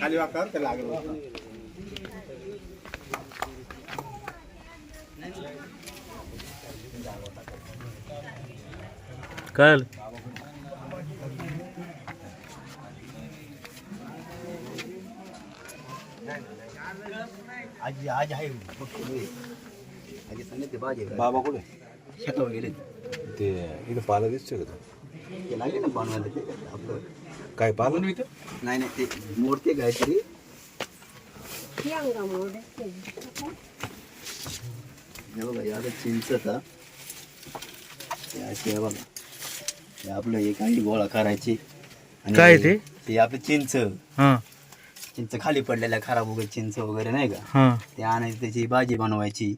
खाली वाका ते लागलं काय आज आज आहे. बाबा कुठे शेतावर गेले. ते इथं पाला दिसतोय का तो? ते लागले ना बनवायला ते? आपलं. काय पाला? इथं नाही नाही ते मोडते काहीतरी. हे बघा याला हे. हे आपलं हे काही गोळा करायची. आणि काय ते? ते आपलं चिंच. हा. चिंच खाली पडलेल्या खराब वगैरे चिंच वगैरे नाही का? हा. ते आणायची त्याची भाजी बनवायची.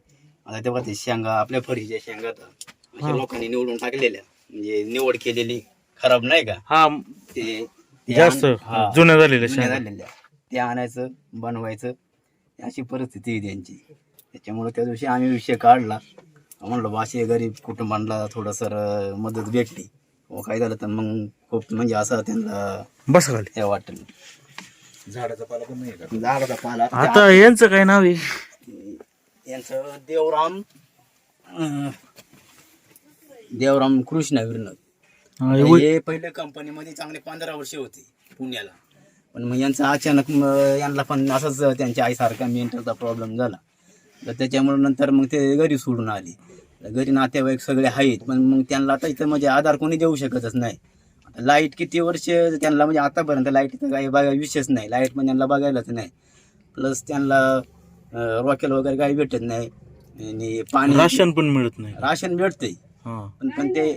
आता तेव्हा ते शेंगा आपल्या फळीच्या शेंगा तर अशा लोकांनी निवडून टाकलेल्या म्हणजे निवड केलेली खराब नाही का? हा. ते ते जास्त आण- हा, जुन्या झालेल्या जुन्या शेंगा. झालेल्या. ते आणायचं बनवायचं अशी परिस्थिती आहे त्यांची. त्याच्यामुळे त्या दिवशी आम्ही विषय काढला. म्हणलं बा अशी गरीब कुटुंबांना थोडंसं मदत भेटली. व काय झालं तर मग खूप म्हणजे असं त्यांना बस खाली हे वाटलं. झाडाचा पाला पण नाही का? झाडाचा पाला. आता यांचं काय नाव आहे? यांचं देवराम अं, देवराम कृष्ण हा, हे वय- हे पहिले कंपनीमध्ये चांगले पंधरा वर्ष होते पुण्याला. पण मग यांचं अचानक म, यांना पण असंच त्यांच्या आईसारखा मेंटलचा प्रॉब्लेम झाला. तर त्याच्यामुळे नंतर मग ते घरी सोडून आले. घरी नातेवाईक सगळे आहेत पण मग त्यांना आता इथं म्हणजे आधार कोणी देऊ शकतच नाही. आता लाइट किती वर्ष त्यांना म्हणजे आतापर्यंत लाईटचं काही बघा विषयच नाही. लाइट पण त्यांना बघायलाच नाही. प्लस त्यांना रॉकेल वगैरे काही भेटत नाही. आणि पाणी राशन पण मिळत नाही. राशन भेटते हा. पण पण ते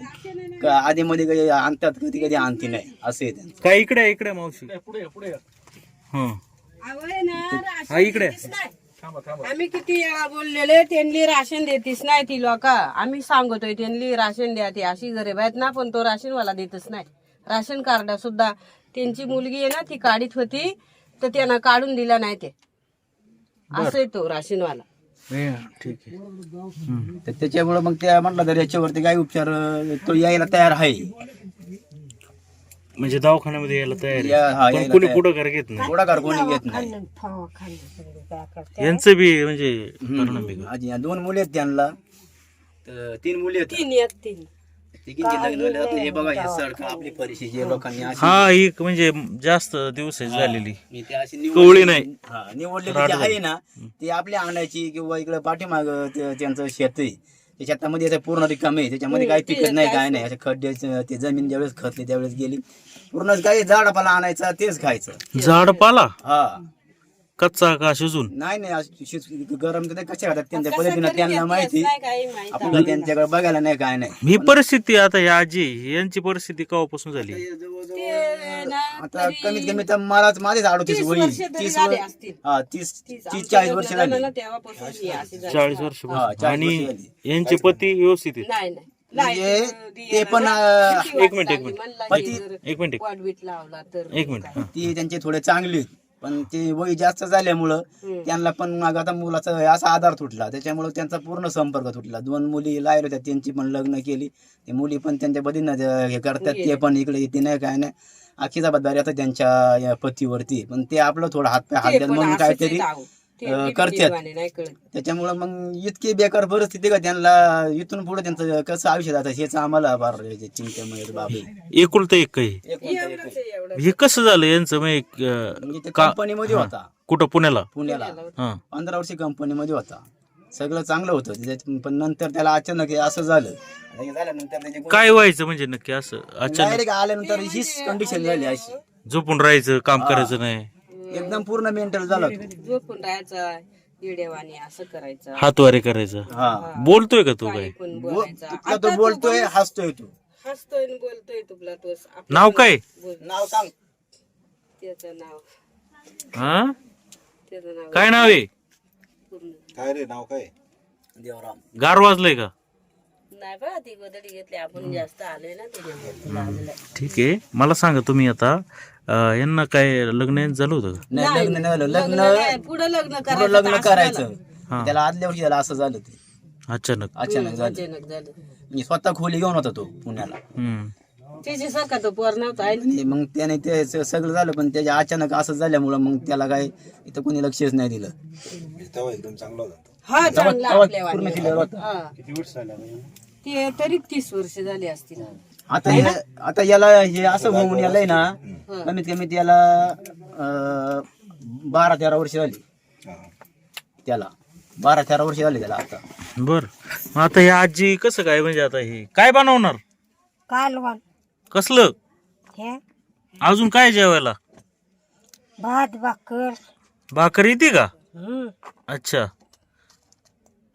क- आधीमध्ये कधी आणतात कधी कधी आणते नाही. असं आहे त्यांचं. काय इकडे आहे, इकडे आहे मावशी? हा. हा इकडे. आम्ही किती वेळा बोललेले त्यांनी राशन देतीस नाही ती लोक. आम्ही सांगतोय त्यांनी राशन द्या ती. अशी गरीब आहेत ना पण तो राशन वाला देतच नाही. राशन कार्ड सुद्धा त्यांची मुलगी आहे ना ती काढीत होती तर त्यांना काढून दिला नाही ते. असं आहे तो राशनवाला हे, ठीक आहे. हम्म. तर त्याच्यामुळे मग त्या म्हटलं तर याच्यावरती काही उपचार अं, तो यायला तयार आहे. म्हणजे दवाखान्यामध्ये यायला तयार या- हा, आहे पण यायला कुणी तयार. पुढं घेत नाही. थोडाकार कोणी घेत नाही. यांचं बी म्हणजे? आज या दोन मुली आहेत त्यांना. तर तीन मुली आहेत. तीन एक तीन. तिघींचे लग्न झाले? आता हे बघा हे सडक आपली परिस्थिती जे लोकांनी अशी हा ही म्हणजे जास्त दिवसाची झालेली. मी ते अशी कवळी निवडली नाही. हा, निवडलेली जी आहे ना ती आपल्या आणायची किंवा इकडे पाठीमाग त्यांचं शेत आहे. शेतामध्ये पूर्ण रिकामे आहे. त्याच्यामध्ये काही पिकत नाही काय नाही. असे. खड्डे ते जमीन ज्यावेळेस खतली त्यावेळेस गेली. पूर्ण काही झाडापाला आणायचा तेच खायचं. झाड पाला हा. कच्चा का शिजून? नाही नाही शिज- गरम तर कशा खातात त्यांच्या पद्धतीनं त्यांना माहिती. नाही काही माहिती आपल्याला त्यांच्याकडे बघायला नाही काय नाही. ही परिस्थिती आता या आजी यांची परिस्थिती केव्हापासून झाली? आता कमीत कमी तर मलाच माझेच अडोतीस तीस वय तीस वर-. हा तीस तीस- चाळीस वर्ष झालं झाली. ना तेव्हापासून हे अशी झाली. चाळीस वर्ष हा, आणि. यांचे पती व्यवस्थित आहेत? नाही नाही. म्हणजे ते पण, अं, एक मिनिट, एक मिनिट. म्हणला पण की ती- जर एक मिनिट. एक मिनिट हा. ती त्यांचे थोडे चांगले आहेत. पण ते वय जास्त झाल्यामुळं त्यांना पण मग आता मुलाचा असा आधार तुटला. त्याच्यामुळे त्यांचा पूर्ण संपर्क तुटला. दोन मुली लायला होत्या त्यांची पण लग्न केली. ते मुली पण त्यांच्या पद्धतीनं ते हे करतात ते पण इकडे येते नाही काय नाही. आखी जबाबदारी आता त्यांच्या पतीवरती पण ते आपलं थोडं हात पाय हात म्हणून काहीतरी करतात. जीवाने नाही कळत. त्याच्यामुळं मग इतकी बेकार परिस्थिती का? त्यांना इथून पुढे त्यांचं कसं आयुष्य जातं? हेच आम्हाला फार चिंतेमय बाबी एकुलतं एक काही हे कसं झालं यांचं म्हणजे अं, म्हणजे कंपनीमध्ये होता. कुठं? पुण्याला? पुण्याला. हा. पंधरा वर्षी कंपनीमध्ये होता. सगळं चांगलं होतं. पण नंतर त्याला अचानक हे असं झालं. काय व्हायचं म्हणजे नक्की असं? अचानक आल्यानंतर हीच कंडिशन झाली अशी. झोपून राहायचं काम करायचं नाही. एकदम पूर्ण मेंटल झाला तो. झोपून राहायचा असं करायचं. हातवारे करायचं. हा. बोलतोय का तू काय काही पण बो- बोलायचा? तुला तो बोलतोय हसतोय तू. हसतोय आणि बोलतोय तुला तो आपलं नाव काय? बोल. नाव सांग. त्याचं नाव. हा? त्याचं नाव काय नाव आहे? पूर्ण. काय रे नाव काय? देवराम. गार वाजलंय का? नाही बा ती गोदडी घेतली. आपण जास्त आलोय ना त्याच्यामुळे लाजलंय. ठीक आहे. मला सांगा तुम्ही आता अं, यांना काय लग्न झालं होतं का? नाही लग्न नाही झालं. लग्न पुढं लग्न पुढं करायचं लग्न हा. त्याला आदल्या वर्षी त्याला असं झालं ते अचानक अचानक झालं अचानक झालं मी स्वतः खोली घेऊन होता तो पुण्याला हम्म. त्याची सारखा तो पोर नव्हता आहे ना. आणि मग त्याने ते स- सगळं झालं पण त्याच्या अचानक असं झाल्यामुळं मग त्याला काय इथं कोणी लक्षच नाही दिलं. हा चांगला तेव्हा आपल्या पूर्ण होता हा. ते तरी तीस वर्ष झाली असतील आता हे आता याला हे असं होऊन यालाय ना कमीत कमी त्याला अं, बारा तेरा वर्ष झाली. हा. त्याला. बारा तेरा वर्ष झाली त्याला आता. बर. मग आता हे आजी कसं काय म्हणजे आता हे? काय बनवणार? कालवण. कसलं? हे? अजून काय जेवायला? भात भाकर. भाकर येते का? हम्म अच्छा.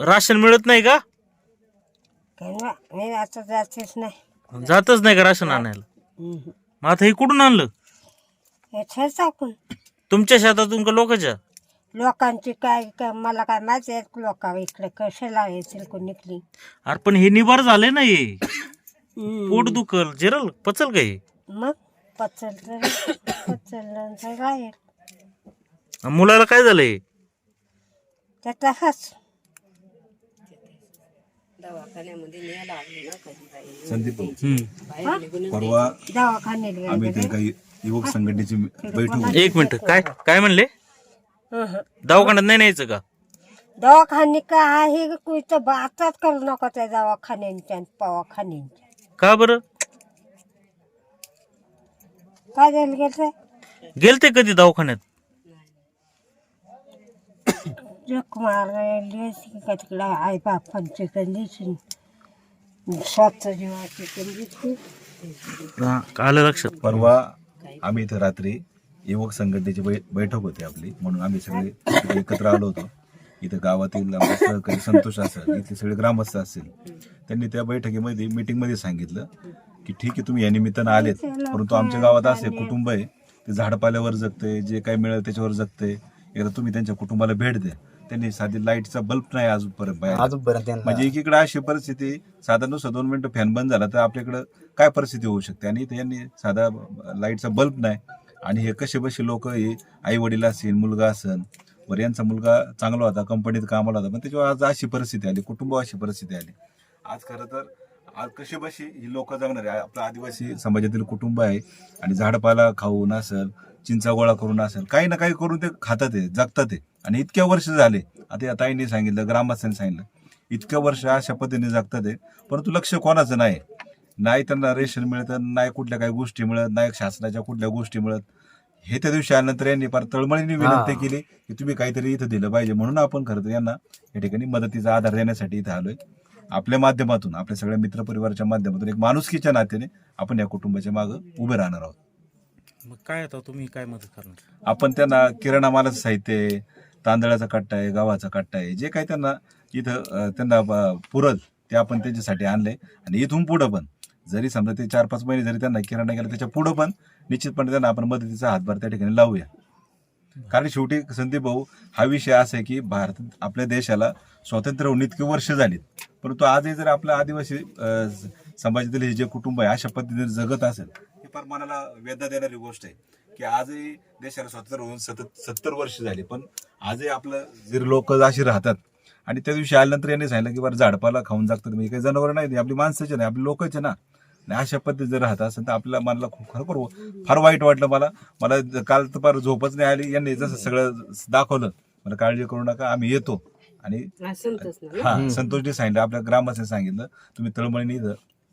राशन मिळत नाही का? केव्हा मी आता जातेच नाही. जातच नाही का राशन आणायला. मग आता हे कुठून आणलं? तुमच्या शेतातून का लोकांच्या? लोकांची काय काय मला काय माहिती आहे लोक इकडे कशाला येतील कोण निघली. अरे पण हे निबार झाले ना हे. पोट दुखल जिरल पचल का हे? मग पचल तर पचल मुलाला काय झालंय? त्याचा हाच दवाखान्यामध्ये. संदीप भाऊ, हम्म. परवा दवाखान्यात गेले आम्ही ते काही युवक संघटनेची बैठक होती. एक मिनिट. काय काय म्हणले? हं. दवाखान्यात नाही न्यायचं का? दवाखाने काय आहे? कुठं बाताच करू नका त्या दवाखान्यांच्या आणि पवाखान्यांच्या का बरं? काय झालं गेलं गेलते कधी दवाखान्यात? का तिकडे आई बापांची कंडिशन स्वतः जीवाची कंडिशन हा, आलं लक्षात. परवा आम्ही इथं रात्री युवक संघटनेची बै- बैठक होती आपली. म्हणून आम्ही सगळे एकत्र आलो होतो. इथं गावातील सहकारी संतोष असेल इथले सगळे ग्रामस्थ असतील त्यांनी त्या बैठकीमध्ये मीटिंगमध्ये सांगितलं की ठीक आहे तुम्ही या निमित्तानं आलेत. परंतु आमच्या गावात असे कुटुंब आहे ते झाडपाल्यावर जगते जे काही मिळेल त्याच्यावर जगते एकदा तुम्ही त्यांच्या कुटुंबाला भेट द्या. त्यांनी साधी लाईटचा बल्ब नाही अजूनपर्यंत अजूनपर्यंत त्यांना म्हणजे एकीकडे अशी परिस्थिती साधा नुसतं दोन मिनिटं फॅन बंद झाला तर आपल्याकडं काय परिस्थिती होऊ शकते? आणि इथे यांनी साधा लाईटचा बल्ब नाही. आणि हे कसे बसे लोक हे आई वडील असतील मुलगा असेल बरं यांचा मुलगा चांगला होता कंपनीत कामाला होता पण त्याच्यावर आज अशी परिस्थिती आली कुटुंब अशी परिस्थिती आली. आज खरं तर आज कशी बशी ही लोक जगणार आहे? आपलं आदिवासी समाजातील कुटुंब आहे आणि झाडपाला खाऊन असेल चिंचा गोळा करून असेल. काही ना काही करून ते खातात आहे जगतात आहे आणि इतक्या वर्ष झाले आता या ताईंनी सांगितलं ग्रामस्थांनी सांगितलं इतक्या वर्ष अशा पद्धतीने जगतात आहे परंतु लक्ष कोणाचं नाही. नाही त्यांना रेशन मिळत नाही कुठल्या काही गोष्टी मिळत नाही शासनाच्या कुठल्या गोष्टी मिळत. हे त्या दिवशी आल्यानंतर यांनी फार तळमळीने विनंती केली की तुम्ही काहीतरी इथं दिलं पाहिजे. म्हणून आपण खरं तर यांना या ठिकाणी मदतीचा आधार देण्यासाठी इथं आलोय. आपल्या माध्यमातून आपल्या सगळ्या मित्रपरिवाराच्या माध्यमातून एक माणुसकीच्या नात्याने आपण या कुटुंबाच्या मागं उभे राहणार आहोत. मग काय आता तुम्ही काय मदत करणार? आपण त्यांना किराणा मालाचं साहित्य आहे तांदळाचा कट्टा आहे गव्हाचा कट्टा आहे जे काही त्यांना इथं अं, त्यांना ब- पुरल ते आपण त्यांच्यासाठी आणलंय आणि इथून पुढं पण जरी समजा ते चार पाच महिने जरी त्यांना किराणा गेला त्याच्या पुढं पण निश्चितपणे त्यांना आपण मदतीचा हातभार त्या ठिकाणी लावूया. कारण शेवटी संदीप भाऊ हा विषय असा आहे की भारत आपल्या देशाला स्वातंत्र्य होऊन इतकी वर्ष झालीत. परंतु आजही जर आपला आदिवासी अं, समाजातील हे जे कुटुंब आहे अशा पद्धतीने जगत असेल फार मनाला वेदना देणारी गोष्ट आहे की आजही देशाला स्वातंत्र्य होऊन सतत सत्तर वर्ष झाली पण आजही आपलं जे लोक अशी राहतात आणि त्या दिवशी आल्यानंतर यांनी सांगितलं की बरं झाडपाला खाऊन जगतात म्हणजे काही जनावर नाही आपली माणसाचे नाही आपली लोकच ना. आणि अशा पद्धतीत जर राहत असेल तर आपल्या मनाला खूप खरोखर फार वाईट वाटलं मला. मला काल तर फार झोपच नाही आली. यांनी जसं सगळं दाखवलं मला काळजी करू नका आम्ही येतो. आणि हा संतोषने सांगितलं आपल्या ग्रामस्थांनी सांगितलं तुम्ही तळमळीने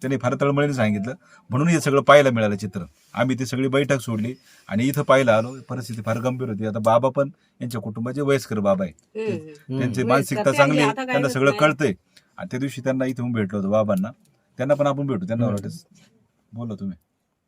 त्यांनी फार तळमळीने सांगितलं. म्हणून हे सगळं पाहायला मिळालं चित्र. आम्ही ती सगळी बैठक सोडली आणि इथं पाहायला आलो. परिस्थिती फार गंभीर होती. आता बाबा पण यांच्या कुटुंबाचे वयस्कर बाबा आहे. त्यांची मानसिकता चांगली त्यांना होत सगळं. कळतंय. आणि त्या दिवशी त्यांना इथून भेटलो होतो बाबांना. त्यांना पण आपण भेटू. त्यांना वाटत बोला तुम्ही.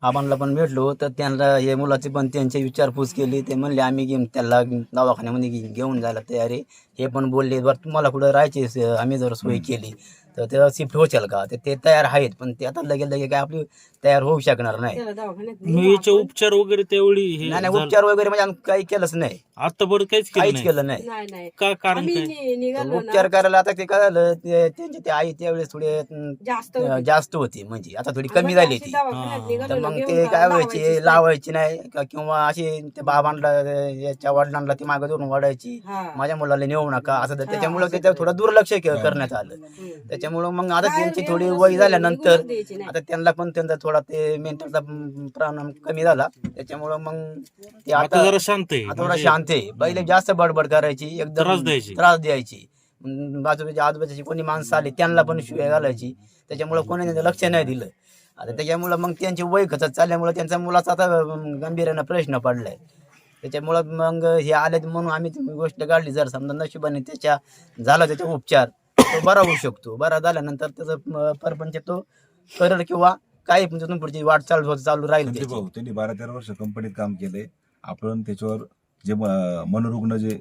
आबांना पण भेटलो. तर त्यांना हे मुलाची पण त्यांची विचारपूस केली. ते म्हणले आम्ही घेऊन त्याला दवाखान्यामध्ये घेऊन जायला तयार आहे. हे पण बोलले बरं तुम्हाला कुठं राहायची आम्ही जर सोय केली. तर त्याला शिफ्ट होशाल का? ते ते तयार आहेत पण ते आता लगे लगे काय आपली तयार होऊ शकणार नाही. त्याला दवाखान्यात उपचार वगैरे हे नाही नाही, झालं. उपचार वगैरे म्हणजे आम्ही काही केलंच नाही. आतापर्यंत काहीच केलं काहीच नाही. केलं नाही. नाही नाही. का कारण आम्ही काय? नि- निघालो उपचार करायला आता ते काय झालं ते- त्यांची ते आई त्यावेळेस थोडे अं, जास्त होती. जास्त होती म्हणजे. आता थोडी कमी झाली ती दवाखान्यात हा. निघालो तर ना, मग ते काय लावायचीच व्हायचे नाही. लावायची नाही का? किंवा अशी ते बाबांना याच्या वडिलांना ती मागे धरून वाढायची. हा. माझ्या मुलाला नेऊ नका असं तर त्याच्यामुळे त्याच्यावर थोडं दुर्लक्ष के- करण्यात आलं. हम्म. त्याच्यामुळे मग आता त्यांची थोडी वय झाल्यानंतर. आता त्यांना पण त्यांचा थोडा ते मेंटलचा प्राण कमी झाला. त्याच्यामुळे मग ते आता आता जरा शांत आहे. आता थोडा म्हणजे शांत आहे. पहिले जास्त बडबड करायची एकदम त्रास द्यायची. त्रास द्यायची. मग बाजूच्या आजूबाजूची कोणी माणसं आली त्यांना पण शिवाय घालायची. त्याच्यामुळे कोणी त्याचं लक्ष नाही दिलं. आता त्याच्यामुळे मग त्यांचे वय खचत चालल्यामुळे त्यांच्या मुलाचा आता अं, गंभीरानं प्रश्न पडलाय. त्याच्यामुळं मग हे आले म्हणून आम्ही ती गोष्ट काढली. जर समजा नशिबाने त्याच्या झाला त्याचा उपचार तो बरा होऊ शकतो. बरा झाल्यानंतर त्याचं परपंच तो करेल किंवा काही पण तिथून पुढची वाटचाल होत चालू राहील संदीप त्याची. भाऊ त्यांनी बारा तेरा वर्ष कंपनीत काम केलंय. आपण त्याच्यावर जे म- मनोरुग्ण जे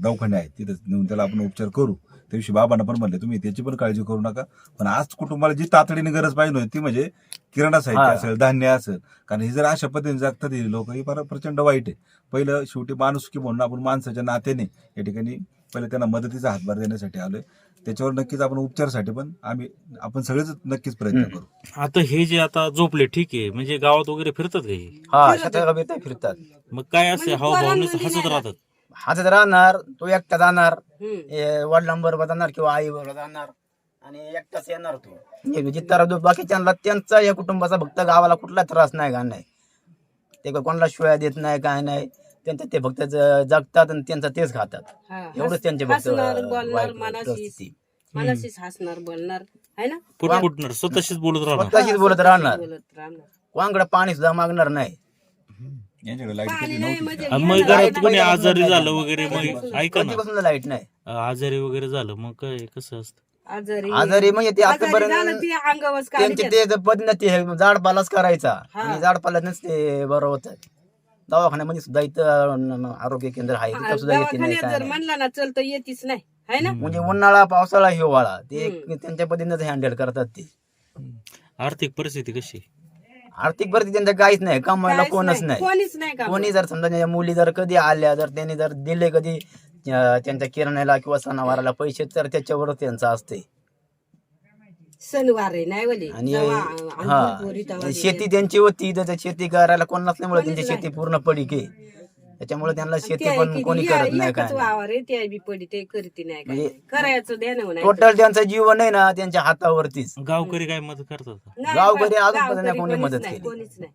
दवाखाने आहेत तिथे नेऊन त्याला आपण उपचार करू. त्या दिवशी बाबांना पण म्हणले तुम्ही त्याची पण काळजी करू नका. पण आज कुटुंबाला जी तातडीने गरज पाहिजे होती ती म्हणजे किराणा साहित्य हा. असेल धान्य असेल कारण हे जर अशा पद्धतीने जगतात ही लोक ही फार प्रचंड वाईट आहे. पहिलं शेवटी माणुसकी म्हणून आपण माणसाच्या नात्याने या ठिकाणी पहिले त्यांना मदतीचा हातभार देण्यासाठी आलोय. त्याच्यावर नक्कीच आपण उपचारासाठी पण आम्ही आपण सगळेच नक्कीच प्रयत्न. करू. आता हे जे आता झोपले ठीक आहे म्हणजे गावात वगैरे फिरतात का हे? हा शेतात फिरतात. मग काय असे म्हणजे हाव भावने पोरांमध्ये हसत राहतात? हातात राहणार तो एकटा जाणार. हे वडिलांबरोबर जाणार किंवा आई बरोबर जाणार आणि एकटाच येणार तो. म्हणजे जितारा जो बाकीच्यांना त्यांचा या कुटुंबाचा फक्त गावाला कुठला त्रास नाही का नाही. ते कोणाला शिवाय देत नाही काय नाही. त्यांचं ते फक्त ज- जगतात आणि त्यांचं तेच खातात. हा. एवढंच त्यांचे फक्त हसणार बोलणार वाईट मनाशीच. परिस्थिती. मनाशीच हसणार बोलणार. आहे ना? पुट फुटणार स्वतःशीच बोलत राहणार. स्वतःशीच बोलत राहणार. बोलत राहणार. कोणाकडे पाणी सुद्धा मागणार नाही. यांच्याकडे लाइट पाणी कधी नाही नव्हती म्हणजे आणि मग घरात. कोणी आजारी झालं का? वगैरे मग ऐका ना. कधीपासून लाइट नाही? आजारी वगैरे झालं मग काय कसं असतं? आजारी. आजारी म्हणजे ते आजारी झालं आतापर्यंत ते त्यांचे. ते पद्धत ते झाडपालाच करायचा. आणि झाडपाल्यानंच ते बरं होत. दवाखान्यामध्ये सुद्धा इथं आरोग्य केंद्र आहे तिथं सुद्धा येते नाही दवाखान्यात काय जर नाही. म्हणला ना चल तर येतीच नाही है ना? म्हणजे उन्हाळा पावसाळा हिवाळा ते त्यांच्या पद्धतीनेच हँडल करतात ते. आर्थिक परिस्थिती कशी? आर्थिक भरती त्यांचं काहीच नाही कमवायला काहीच कोणच नाही. नाही. कोणीच नाही का कोणी जर समजा मुली जर कधी आल्या जर त्यांनी जर दिले कधी अं, त्यांच्या किराण्याला किंवा सणावाराला पैसे तर त्याच्यावरच त्यांचं असते सणवार आहे नाही वली? आणि जेव्हा अंकुर पोरी तेव्हा हा ते- शेती त्यांची होती तर त्या शेती करायला कोण नसल्यामुळे त्यांची शेती. पूर्ण पडीक आहे. त्याच्यामुळे त्यांना ते शेती पण की कोणी करत नाही काय. एकच वावर आहे ते बी पडी ते करते नाही काय. म्हणजे. करायचं नाही टोटल त्यांचं जीवन आहे ना त्यांच्या हातावरतीच. गावकरी काय मदत करतात का? नाही, गावकरी अजूनपर्यंत गावकरी कोणी कोणीच मदत नाही, केली. कोणीच नाही.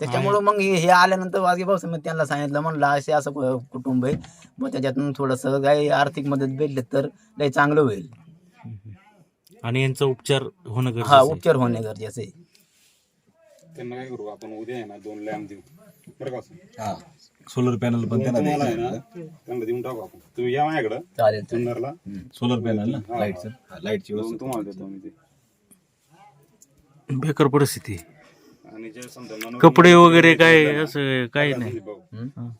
त्याच्यामुळे मग हे हे आल्यानंतर वाजगे भाऊ मी त्यांना सांगितलं म्हणलं असे असं कु- कुटुंब आहे. मग त्याच्यातून थोडस काही आर्थिक मदत भेटली तर लय चांगलं होईल. आणि यांचा उपचार होणं हा गरजेचं आहे. उपचार होणे गरजेचं आहे. त्यांना काय करू आपण उद्या आहे ना दोन लॅम्प देऊ. बरं का सर? हा. सोलर पॅनल पण त्यांना तुम्हाला आहे ना त्यांना देऊन टाकू आपण. तुम्ही या माझ्याकडं चालेल चालेल. सोलर पॅनल ना? लाईटचं लाईटची दोन व्यवस्था तुम्हाला देतो मी ते. बेकार परिस्थिती. आहे. आणि जे समजा मनोरंजन- कपडे वगैरे काय असं काही नाही. भाऊ,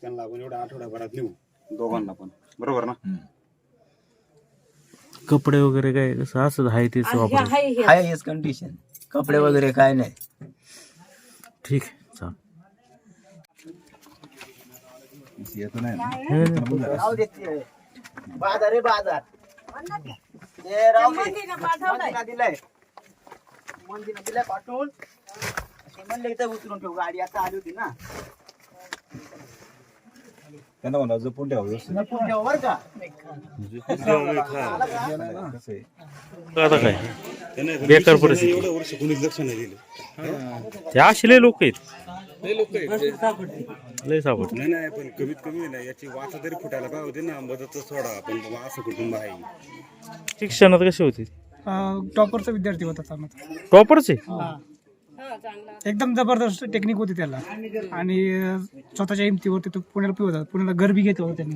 त्यांना आपण एवढ्या आठवड्याभरात नेऊ दोघांना पण. बरोबर ना? कपडे वगैरे काय कसं असं आहे तेच वापर आहे हे. हेच कंडिशन कपडे वगैरे काय नाही ठीक आहे चाल नाही. राहू देत ते. बाजार आहे बाजार ते राहू दे. मंदीनं पाठवलंय. मंदीनं दिलंय मंदीनं दिलंय पाठवून ते म्हणलं इथं उतरून ठेवू गाडी आता आली होती ना त्यांना म्हणा जपून ठेवा व्यवस्थित. लपून ठेव बरं का? कसं आहे आता काय? बेकार परिस्थिती. एवढं वर्ष कोणीच लक्ष नाही दिलं. ते असे लय लोक आहेत. लय लोक लय सापड नाही नाही पण कमीत कमी ना याची वाचा तरी फुटायला काय होते ना मदत सोडा पण बाबा असं कुटुंब आहे. शिक्षणात कशी होती? टॉपरचा विद्यार्थी होता चांगला टॉपरचे? हा, एकदम जबरदस्त टेक्निक होती त्याला. आणि स्वतःच्या हिमतीवरती तो पुण्याला पी होता. पुण्याला घर बी घेतलं होतं त्यांनी.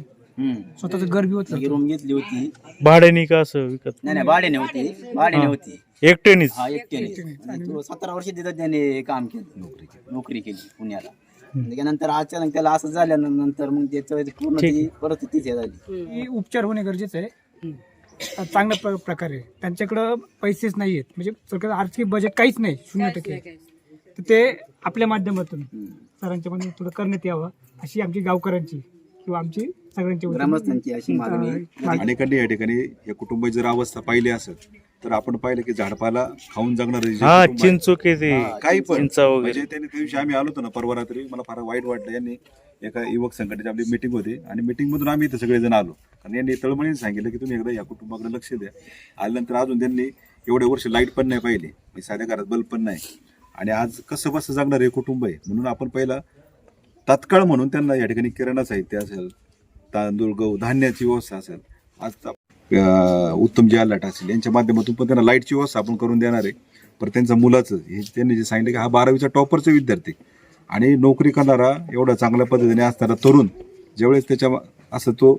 स्वतःचं घर बी होतं. रूम घेतली होती. भाड्याने का असं विकत? नाही नाही भाड्याने होती. भाड्याने होती. एकट्यानेच हा एकट्याने आणि तो सतरा वर्ष तिथं त्याने काम केलं. नोकरी नोकरी केली पुण्याला. त्याच्यानंतर अचानक त्याला असं झाल्यानंतर मग त्याचं पूर्ण ती परिस्थितीच हे झाली. उपचार होणे गरजेचं आहे. चांगल्या प्र- प्रकारे. त्यांच्याकडं पैसेच नाही आहेत म्हणजे सरकार आर्थिक बजेट काहीच नाही शून्य टक्के. तर ते आपल्या माध्यमातून सरांच्या मध्ये थोडं करण्यात यावं अशी आमची गावकऱ्यांची किंवा आमची सगळ्यांची. ग्रामस्थांची अशी मागणी या ठिकाणी या कुटुंबाची जर अवस्था पाहिली असेल तर आपण पाहिलं की झाडपाला खाऊन जगणार हा चिंचोके ते काही पण. चिंचा वगैरे. म्हणजे त्यांनी त्या दिवशी आम्ही आलो होतो ना परवा रात्री. मला फार वाईट वाटलं. यांनी एका युवक संघटनेची आपली मिटिंग होती. आणि मिटिंग मधून आम्ही इथे सगळेजण आलो. कारण यांनी तळमळीने सांगितलं की तुम्ही एकदा या कुटुंबाकडे लक्ष द्या. आल्यानंतर अजून त्यांनी एवढे वर्ष लाइट पण नाही पाहिली. म्हणजे साध्या घरात बल्ब पण नाही. आणि आज कसं बसं जगणार हे कुटुंब आहे. म्हणून आपण पहिला तात्काळ म्हणून त्यांना या ठिकाणी किराणा साहित्य असेल तांदूळ गहू धान्याची व्यवस्था असेल. आज उत्तम अलर्ट असेल यांच्या माध्यमातून पण त्यांना लाईटची व्यवस्था आपण करून देणार आहे. पण त्यांच्या मुलाचं हे त्यांनी जे सांगितलं की हा बारावीचा टॉपरचा विद्यार्थी आणि नोकरी करणारा एवढा चांगल्या पद्धतीने असणारा तरुण ज्यावेळेस त्याच्या असं तो.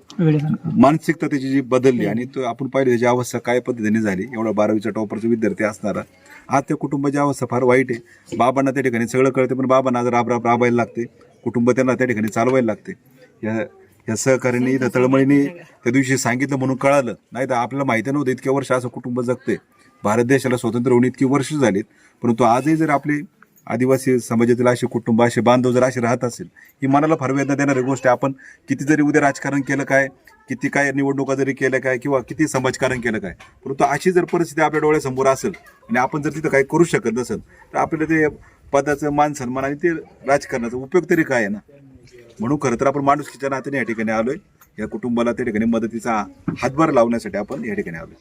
मानसिकता त्याची जी बदलली आणि तो आपण पाहिलं त्याची अवस्था काय पद्धतीने झाली एवढा बारावीचा टॉपरचा विद्यार्थी असणारा आज त्या कुटुंबाची अवस्था फार वाईट आहे. बाबांना त्या ठिकाणी सगळं कळते पण बाबांना आज राब राब राबायला लागते. कुटुंब त्यांना त्या ठिकाणी चालवायला लागते. या या सहकार्याने इथं तळमळीने त्या दिवशी सांगितलं म्हणून कळालं. नाही तर आपल्याला माहिती नव्हतं इतक्या वर्ष असं कुटुंब जगते भारत देशाला स्वतंत्र होऊन इतकी वर्ष झालीत. परंतु आजही जर आपले आदिवासी समाजातील असे कुटुंब असे बांधव जर असे राहत असेल ही मनाला फार वेदना देणारी गोष्ट आहे. आपण किती जरी उद्या राजकारण केलं काय किती काय निवडणुका जरी केल्या काय किंवा किती समाजकारण केलं काय परंतु अशी जर परिस्थिती आपल्या डोळ्यासमोर असेल आणि आपण जर तिथं काही करू शकत नसेल तर आपल्याला ते पदाचं मान सन्मान आणि ते राजकारणाचा उपयोग तरी काय आहे ना? म्हणून खरं तर आपण माणुसकीच्या नात्याने या ठिकाणी आलोय. या कुटुंबाला त्या ठिकाणी मदतीचा हातभार लावण्यासाठी आपण या ठिकाणी आलोय.